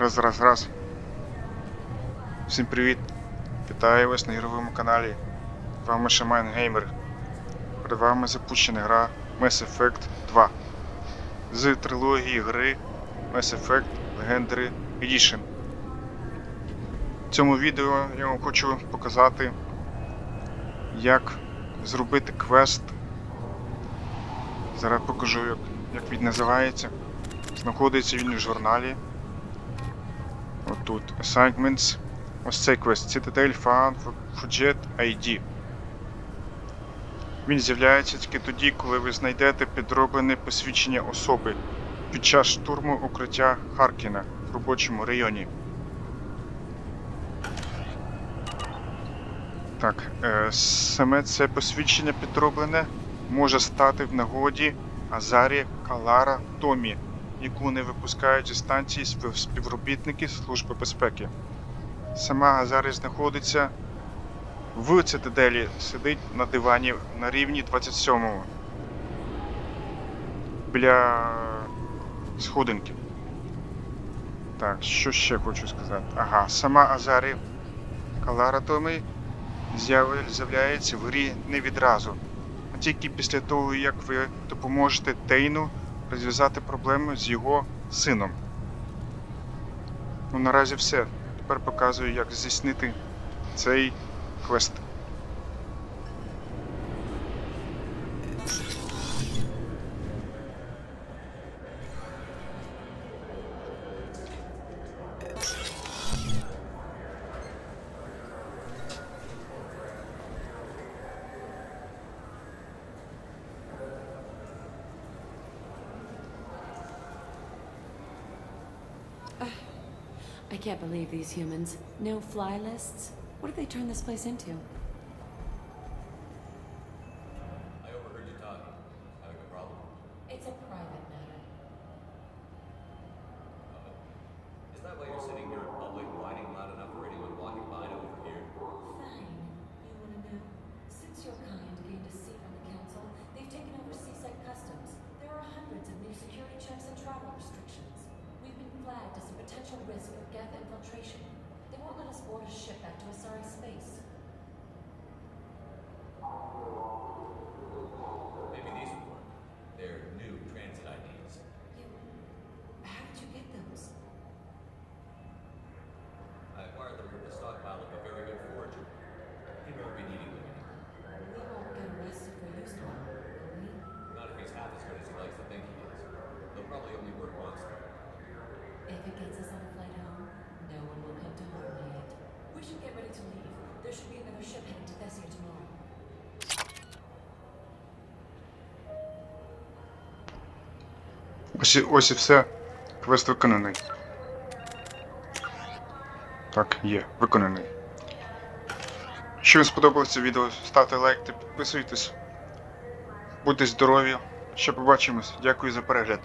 Раз, раз, раз. Всім привіт. Вітаю вас на ігровому каналі. З вами Шаман Геймер. Перед вами запущена гра Mass Effect 2 з трилогії гри Mass Effect Legendary Edition. В цьому відео я вам хочу показати, як зробити квест. Зараз покажу, як, як він називається. Знаходиться він в журналі. Отут. Assignments. Ось цей квест. Citadel Found Fujet ID. Він з'являється тільки тоді, коли ви знайдете підроблене посвідчення особи під час штурму укриття Харкіна в робочому районі. Так, е, саме це посвідчення підроблене може стати в нагоді Азарі Калара Томі, яку не випускають зі станції співробітники Служби безпеки. Сама Азарі знаходиться в цитаделі, сидить на дивані на рівні 27-го. Біля сходинки. Так, що ще хочу сказати? Ага, сама Азарі Калара Томі з'яв- з'являється в грі не відразу, а тільки після того, як ви допоможете Тейну розв'язати проблеми з його сином. Ну, наразі все. Тепер показую, як здійснити цей квест. I can't believe these humans. No fly lists? What did they turn this place into? Infiltration. They won't let us board a ship back to Asari space. Ось, і- ось і все. Квест виконаний. Так, є, виконаний. Якщо вам сподобалося відео, ставте лайк та підписуйтесь. Будьте здорові. Ще побачимось. Дякую за перегляд.